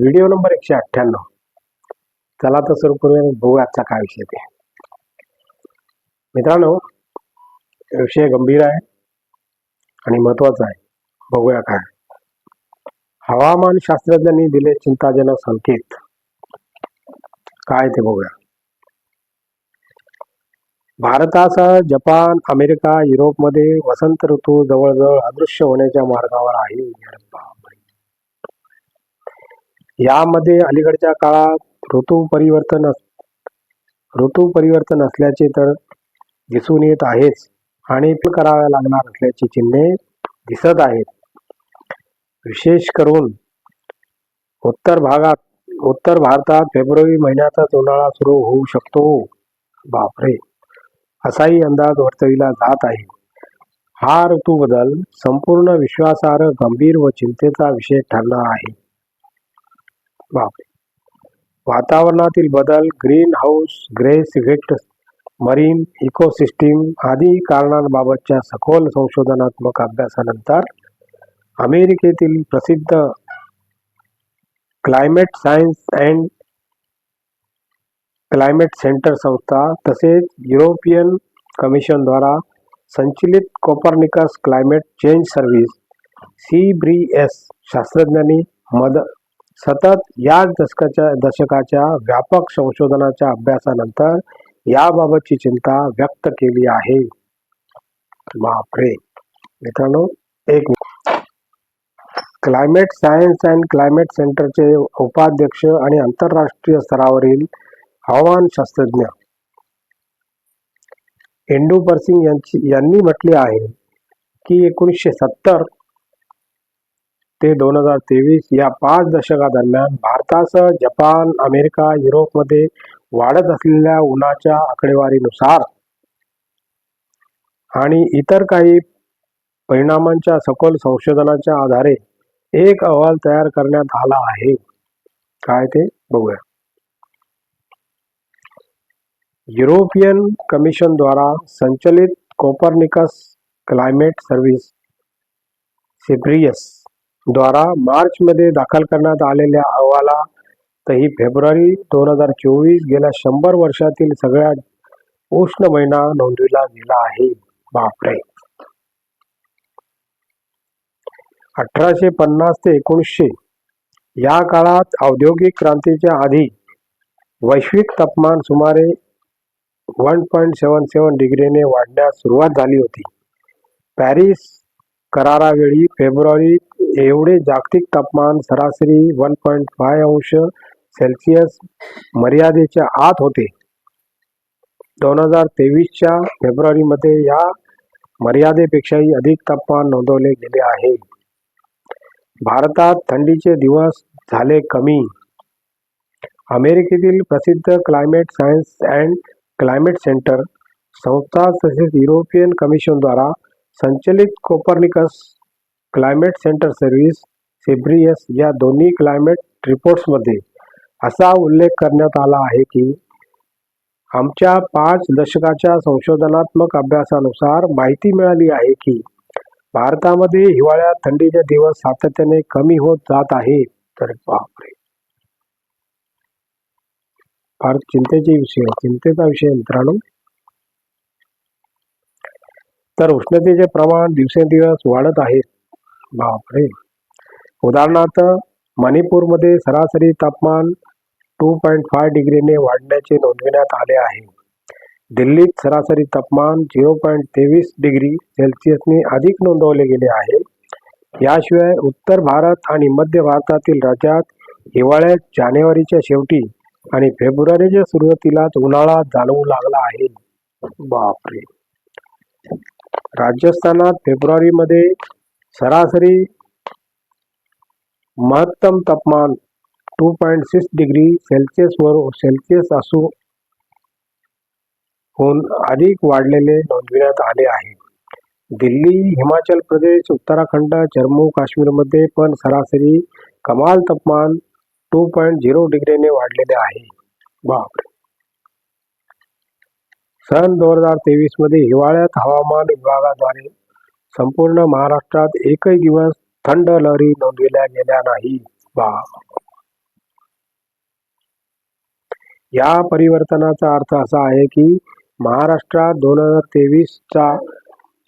Video number एकशे अठ्ठ्याण्णव. चला तर सुरू करूया बघू आजचा काय विषय ते. मित्रांनो विषय गंभीर आहे आणि महत्त्वाचा आहे. बघूया काय. हवामान शास्त्रज्ञांनी दिले चिंताजनक संकेत. काय ते बघूया. भारतासह जपान अमेरिका युरोपमध्ये वसंत ऋतू जवळजवळ अदृश्य होण्याच्या मार्गावर आहे. यामध्ये अलीकडच्या काळात ऋतू परिवर्तन अस- ऋतू परिवर्तन असल्याचे तर दिसून येत आहेच आणि ते कराव्या लागणार असल्याची चिन्हे दिसत आहेत. विशेष करून उत्तर भागात उत्तर भारतात फेब्रुवारी महिन्यातच उन्हाळा सुरू होऊ शकतो. बापरे! असाही अंदाज वर्तविला जात आहे. हा ऋतू बदल संपूर्ण विश्वासार्ह गंभीर व चिंतेचा विषय ठरणार आहे. बापरे. वातावरणातील बदल greenhouse gas effect marine ecosystem आदी कारणांबाबतच्या सखोल संशोधनात्मक अभ्यासानंतर अमेरिकेतील प्रसिद्ध climate science and climate center संस्था तसेच युरोपियन कमिशनद्वारा संचलित Copernicus climate change service C three S शास्त्रज्ञांनी मद सतत याच दशकाच्या दशकाच्या व्यापक संशोधनाच्या अभ्यासानंतर याबाबतची चिंता व्यक्त केली आहे. बापरे! मित्रांनो एक क्लायमेट सायन्स अँड क्लायमेट सेंटरचे उपाध्यक्ष आणि आंतरराष्ट्रीय स्तरावरील हवामान शास्त्रज्ञ एंडू पर्सिंग यांची यांनी म्हटले आहे की एकोणीसशे सत्तर ते दोन हजार तेवीस या पाच दशकादरम्यान भारतासह जपान अमेरिका युरोपमध्ये वाढत असलेल्या उन्हाच्या आकडेवारीनुसार आणि इतर काही परिणामांच्या सखोल संशोधनाच्या आधारे एक अहवाल तयार करण्यात आला आहे. काय ते बघूया. युरोपियन कमिशनद्वारा संचलित कोपर्निकस क्लायमेट सर्व्हिस सिब्रियस द्वारा मार्चमध्ये दाखल करण्यात आलेल्या अहवालातही फेब्रुवारी दोन हजार चोवीस गेल्या शंभर वर्षातील सगळ्यात उष्ण महिना नोंदविला गेला आहे. बापरे! अठराशे पन्नास ते एकोणीसशे या काळात औद्योगिक क्रांतीच्या आधी वैश्विक तापमान सुमारे वन पॉईंट सेवन सेवन डिग्रीने वाढण्यास सुरुवात झाली होती. पॅरिस करारावेळी फेब्रुवारी एवढे जागतिक तापमान सरासरी वन पॉईंट फाय अंश सेल्सिअस मर्यादेच्या आत होते. दोन हजार तेवीसच्या फेब्रुवारीमध्ये या मर्यादेपेक्षाही अधिक तापमान नोंदवले गेले आहे. भारतात थंडीचे दिवस झाले कमी. अमेरिकेतील प्रसिद्ध climate science and climate center संस्था तसेच युरोपियन कमिशनद्वारा संचलित कोपर्निकस क्लायमेट सेंटर सर्व्हिस सिब्रियस या दोन्ही क्लायमेट रिपोर्ट्समध्ये असा उल्लेख करण्यात आला आहे की आमच्या पाच दशकाच्या संशोधनात्मक अभ्यासानुसार माहिती मिळाली आहे की भारतामध्ये हिवाळ्यात थंडीचे दिवस सातत्याने कमी होत जात आहे. तर बापरे. फार चिंतेचे विषय चिंतेचा विषय मित्रांनो. तर उष्णतेचे प्रमाण दिवसेंदिवस वाढत आहे. बापरे. उदाहरणार्थ मणिपूरमध्ये सरासरी तापमान टू पॉईंट फाय डिग्रीने वाढण्याचे नोंदविण्यात आले आहे. दिल्लीत सरासरी तापमान झिरो पॉईंट तेवीस डिग्री सेल्सिअसने अधिक नोंदवले गेले आहे. याशिवाय उत्तर भारत आणि मध्य भारतातील राज्यात हिवाळ्यात जानेवारीच्या शेवटी आणि फेब्रुवारीच्या सुरुवातीलाच उन्हाळा जाणवू लागला आहे. बापरे. राजस्थानात फेब्रुवारीमध्ये सरासरी महत्तम तापमान टू पॉईंट सिक्स डिग्री सेल्सिअसवर सेल्सिअस असू होऊन अधिक वाढलेले नोंदविण्यात आले आहे दिल्ली हिमाचल प्रदेश उत्तराखंड जम्मू काश्मीरमध्ये पण सरासरी कमाल तापमान टू पॉईंट झिरो डिग्रीने वाढलेले आहे बापरे सन दोन हजार तेवीसमध्ये हिवाळ्यात हवामान विभागाद्वारे संपूर्ण महाराष्ट्रात एकही दिवस थंड लहरी नोंदविल्या गेल्या नाही. बा. या परिवर्तनाचा अर्थ असा आहे की महाराष्ट्रात दोन हजार तेवीसचा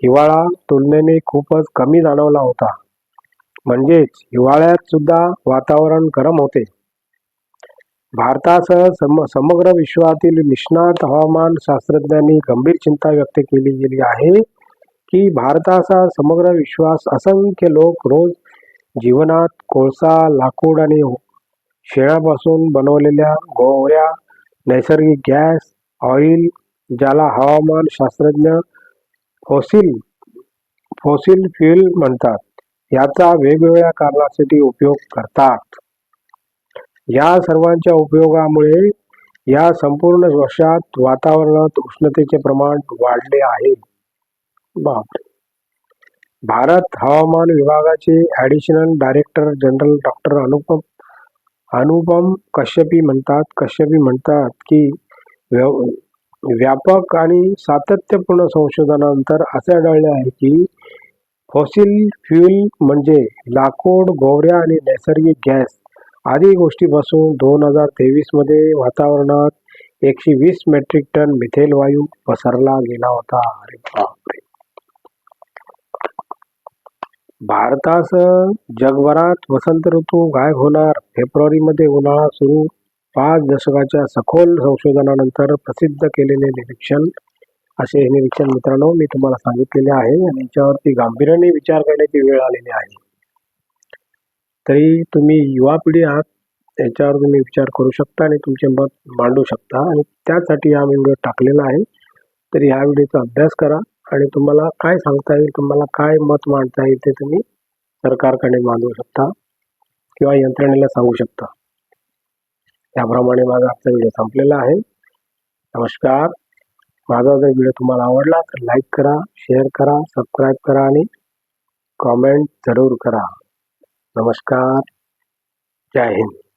हिवाळा तुलनेने खूपच कमी जाणवला होता. म्हणजेच हिवाळ्यात सुद्धा वातावरण गरम होते. भारतासह सम समग्र विश्वातील निष्णात हवामान शास्त्रज्ञांनी गंभीर चिंता व्यक्त केली गेली आहे. की भारताचा समग्र विश्वास असंख्य लोक रोज जीवनात कोळसा लाकूड आणि शेणापासून बनवलेल्या गोवऱ्या नैसर्गिक गॅस ऑइल ज्याला हवामान शास्त्रज्ञ फॉसिल फॉसिल फ्युल म्हणतात याचा वेगवेगळ्या कारणासाठी उपयोग करतात. या सर्वांच्या उपयोगामुळे या संपूर्ण वर्षात वातावरणात उष्णतेचे प्रमाण वाढले आहे. बापरे. भारत हवामान विभागाचे additional director general doctor Anupam Anupam Kashyapi म्हणतात. कश्यपी म्हणतात की व्यव व्यापक आणि सातत्यपूर्ण संशोधनानंतर असे आढळले आहे की फॉसिल फ्युल म्हणजे लाकूड गोवऱ्या आणि नैसर्गिक गॅस आदी गोष्टीपासून दोन हजार तेवीसमध्ये वातावरणात एकशे वीस मेट्रिक टन मिथेल वायू पसरला गेला होता. अरे बापरे. भारतासह जगभरात वसंत ऋतू गायब होणार. फेब्रुवारीमध्ये उन्हाळा सुरू. पाच दशकाच्या सखोल संशोधनानंतर प्रसिद्ध केलेले निरीक्षण असे हे निरीक्षण मित्रांनो मी तुम्हाला सांगितलेले आहे आणि याच्यावरती गांभीर्याने विचार करण्याची वेळ आलेली आहे. तरी तुम्ही युवा पिढी आहात त्याच्यावर तुम्ही विचार करू शकता आणि तुमचे मत मांडू शकता. आणि त्यासाठी हा व्हिडिओ टाकलेला आहे. तर ह्या व्हिडिओचा अभ्यास करा. आणि तुम्हाला काय सांगता येईल तुम्हाला काय मत मांडता येईल ते तुम्ही सरकारकडे मांडू शकता किंवा यंत्रणेला सांगू शकता. त्याप्रमाणे माझा आजचा व्हिडिओ संपलेला आहे. नमस्कार. माझा जर व्हिडिओ तुम्हाला आवडला तर लाईक करा शेअर करा सबस्क्राईब करा आणि कॉमेंट जरूर करा. नमस्कार. जय हिंद.